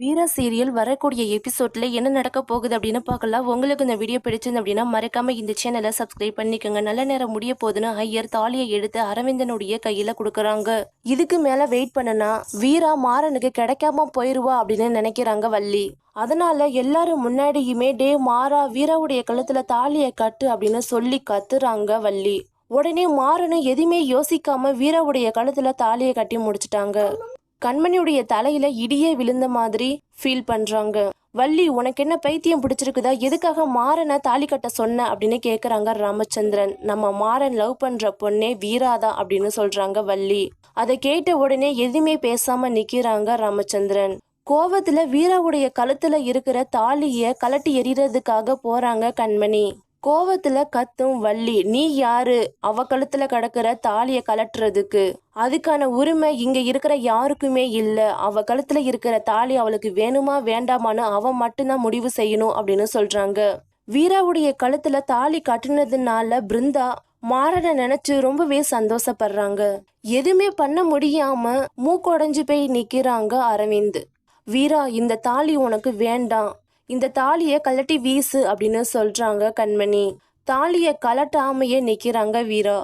வீரா serial வரக்கூடிய எபிசோட்ல என்ன நடக்க போகுது அப்படின்னு பார்க்கலாம். உங்களுக்கு இந்த வீடியோ பிடிச்சிருந்து அப்படின்னா மறக்காம இந்த சேனலை சப்ஸ்கிரைப் பண்ணிக்கோங்க. நல்ல நேரம் முடிய போகுதுன்னு ஐயர் தாலியை எடுத்து அரவிந்தனுடைய கையில கொடுக்குறாங்க. இதுக்கு மேல வெயிட் பண்ணனா வீரா மாறனுக்கு கிடைக்காம போயிருவா அப்படின்னு நினைக்கிறாங்க வள்ளி. அதனால எல்லாரும் முன்னாடியுமே டே மாறா வீராவுடைய கழுத்துல தாலியை கட்டு அப்படின்னு சொல்லி கத்துறாங்க வள்ளி. உடனே மாறனு எதுவுமே யோசிக்காம வீராவுடைய கழுத்துல தாலியை கட்டி முடிச்சிட்டாங்க. கண்மணியுடைய தலையில இடியே விழுந்த மாதிரி ஃபீல் பண்றாங்க. வள்ளி உனக்கு என்ன பைத்தியம் பிடிச்சிருக்குதா? எதுக்காக மாறனை தாலி கட்ட சொன்ன? அப்படின்னு கேக்குறாங்க ராமச்சந்திரன். நம்ம மாறன் லவ் பண்ற பொண்ணே வீராதா அப்படின்னு சொல்றாங்க வள்ளி. அதை கேட்ட உடனே எதுவுமே பேசாம நிக்கிறாங்க ராமச்சந்திரன். கோவத்துல வீராவுடைய கழுத்துல இருக்கிற தாலிய கலட்டி எறிகிறதுக்காக போறாங்க கண்மணி. கோவத்துல கத்தும் வள்ளி நீ யாரு? அவ கழுத்துல கடக்கிற தாலிய கலட்டுறதுக்கு அதுக்கான உரிமை இங்க இருக்கிற யாருக்குமே இல்ல. அவ கழுத்துல இருக்கிற தாலி அவளுக்கு வேணுமா வேண்டாமான்னு அவன் மட்டும்தான் முடிவு செய்யணும் அப்படின்னு சொல்றாங்க. வீராவுடைய கழுத்துல தாலி கட்டுனதுனால பிருந்தா மாறனை நினைச்சு ரொம்பவே சந்தோஷப்படுறாங்க. எதுவுமே பண்ண முடியாம மூக்கொடைஞ்சு போய் நிக்கிறாங்க அரவிந்த். வீரா இந்த தாலி உனக்கு வேண்டாம். இந்த தாலியை கழட்டி வீசு அப்படின்னு சொல்றாங்க கண்மணி. தாலியை கலட்டாமையே நிக்கிறாங்க வீரா.